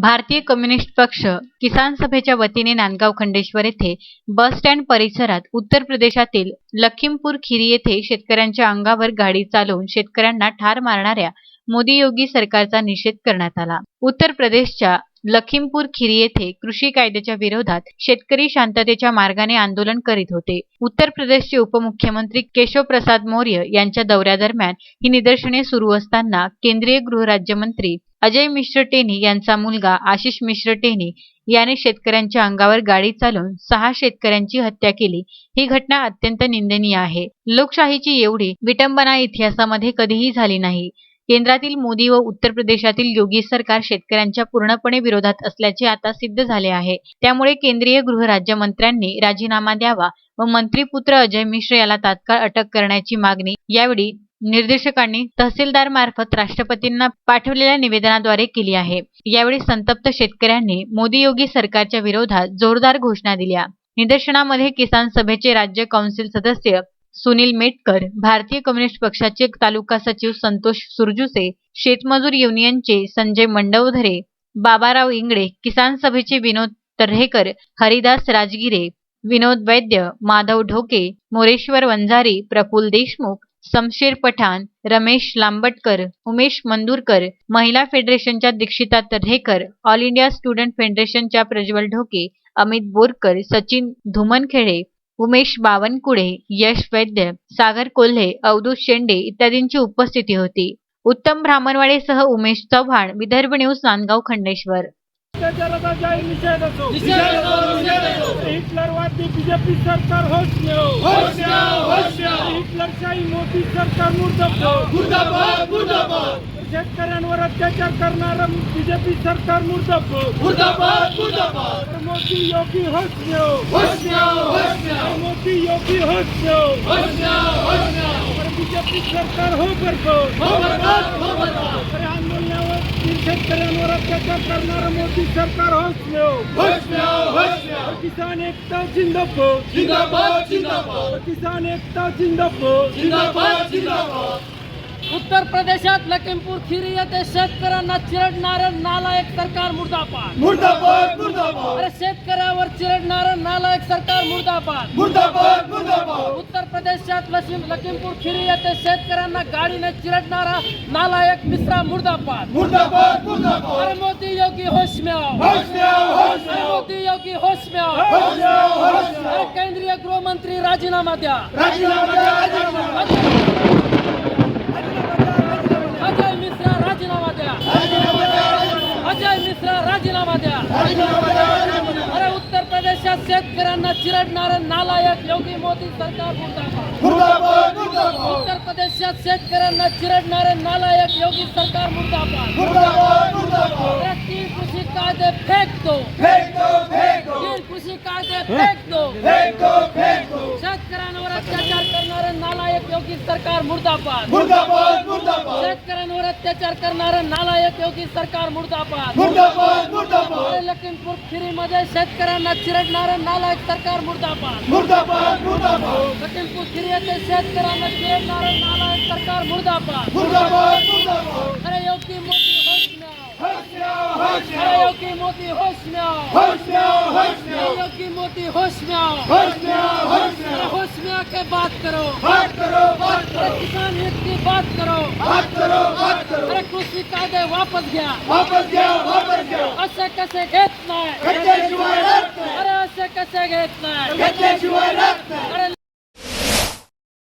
भारतीय कम्युनिस्ट पक्ष किसान सभेच्या वतीने नांदगाव खंडेश्वर येथे बस स्टँड परिसरात उत्तर प्रदेशातील लखीमपूर खिरी येथे शेतकऱ्यांच्या अंगावर गाडी चालवून शेतकऱ्यांना ठार मारणाऱ्या मोदी योगी सरकारचा निषेध करण्यात आला. उत्तर प्रदेशच्या लखीमपूर खिरी येथे कृषी कायद्याच्या विरोधात शेतकरी शांततेच्या मार्गाने आंदोलन करीत होते. उत्तर प्रदेशचे उपमुख्यमंत्री केशव प्रसाद मौर्य यांच्या दौऱ्यादरम्यान ही निदर्शने सुरू असताना केंद्रीय गृहराज्यमंत्री अजय मिश्र टेनी यांचा मुलगा आशिष मिश्र टेनी याने शेतकऱ्यांच्या अंगावर गाडी चालवून सहा शेतकऱ्यांची हत्या केली. ही घटना अत्यंत निंदनीय आहे. लोकशाहीची एवढी विटंबना इतिहासामध्ये कधीही झाली नाही. केंद्रातील मोदी व उत्तर प्रदेशातील योगी सरकार शेतकऱ्यांच्या पूर्णपणे विरोधात असल्याचे आता सिद्ध झाले आहे. त्यामुळे केंद्रीय गृहराज्यमंत्र्यांनी राजीनामा द्यावा व मंत्रीपुत्र अजय मिश्र याला तात्काळ अटक करण्याची मागणी यावेळी निर्देशकांनी तहसीलदार मार्फत राष्ट्रपतींना पाठवलेल्या निवेदनाद्वारे केली आहे. यावेळी संतप्त शेतकऱ्यांनी मोदी योगी सरकारच्या विरोधात जोरदार घोषणा दिल्या. निदर्शनामध्ये किसान सभेचे राज्य काउन्सिल सदस्य सुनील मेटकर भारतीय कम्युनिस्ट पक्षाचे तालुका सचिव संतोष सुरजुसे शेतमजूर युनियनचे संजय मंडवधरे बाबाराव इंगळे किसान सभेचे विनोद तर्हेकर हरिदास राजगिरे विनोद वैद्य माधव ढोके मोरेश्वर वंजारी प्रफुल देशमुख समशेर पठाण रमेश लांबटकर उमेश मंदुरकर महिला फेडरेशनच्या Dikshita Tarhekar all India student फेडरेशनच्या प्रज्वल ढोके अमित बोरकर सचिन धुमनखेडे उमेश बावनकुळे यश वैद्य सागर कोल्हे अवधूत शेंडे इत्यादींची उपस्थिती होती. उत्तम ब्राह्मणवाडेसह उमेश चव्हाण विदर्भ न्यूज नांदगाव खंडेश्वर. हिटलरवादी बीजेपी सरकार होश हिटलरशाही मोदी सरकार मुर्दाबाद. मुर्दाबाद मुर्दाबाद. शेतकऱ्यांवर अत्याचार करणारं बीजेपी सरकार मुर्दाबाद. मुर्दाबाद मुर्दाबाद. मोदी योगी. मोदी योगी. बीजेपी सरकार हो हो बरबाद, हो बरबाद. आंदोलनावर शेतकऱ्यांवर अत्याचार करणारं मोदी सरकार होश न्यो होश न्याव, होश न्याव. किसान एकता जिंदाबाद जिंदाबाद जिंदाबाद किसान एकता जिंदाबाद जिंदाबाद जिंदाबाद उत्तर प्रदेशात लखीमपूर खिरी येथे शेतकऱ्यांना चिरडणारं नालायक सरकार मुर्दाबाद. मुर्दाबाद मुर्दाबाद. अरे शेतकऱ्यावर चिरडणारं नालायक सरकार मुर्दाबाद. मुर्दाबाद मुर्दाबाद. उत्तर प्रदेशात लखीमपूर खिरी येथे शेतकऱ्यांना गाडीने चिरडणारा नालायक मिश्रा मुर्दाबाद. मुर्दाबाद मुर्दाबाद. अरे मोदी योगी होश में आओ होश होश. मोदी योगी होश में आओ होश होश केंद्रीय गृहमंत्री राजीनामा द्या. राजीनामा द्या, राजीनामा द्या. अजय मिश्रा राजीनामा द्या. अजय मिश्रा राजीनामा द्या. अरे उत्तर प्रदेशात शेतकऱ्यांना चिरडणारं नालायक योगी मोदी सरकार उत्तर प्रदेशात शेतकऱ्यांना चिरडणारं नालायक योगी सरकार अरे तीन कृषी कायदे फेक दो तीन कृषी कायदे फेक दो फेक दो फेक दो शेतकऱ्यांवर अत्याचार करणारं नालायक योगी सरकार मुर्दाबाद. मुर्दाबाद मुर्दाबाद. शेतकऱ्यांवर अत्याचार करणारं नालायक योगी सरकार मुर्दाबाद. मुर्दाबाद मुर्दाबाद. लखीमपूर खिरीमध्ये शेतकऱ्यांना चिरडणारं नालायक सरकार मुर्दाबाद. मुर्दाबाद मुर्दाबाद. लखीमपूर खिरी येथे शेतकऱ्यांना चिरडणारं नालायक सरकार मुर्दाबाद. मुर्दाबाद मुर्दाबाद. अरे योगी मोदी में आओ होश न्याव, होश अरे न्याव. योगी मोदी होश में आओ होश न्याव, होश अरे होश में आके बात करो बात करो बात करो किसान हित की बात करो बात करो बात करो अरे कृषी कायदे वापस घ्या वापस घ्या वापस घ्या असे कसे घेत नाही घेतल्याशिवाय अरे असे कसे घेत नाही घेतल्याशिवाय राहत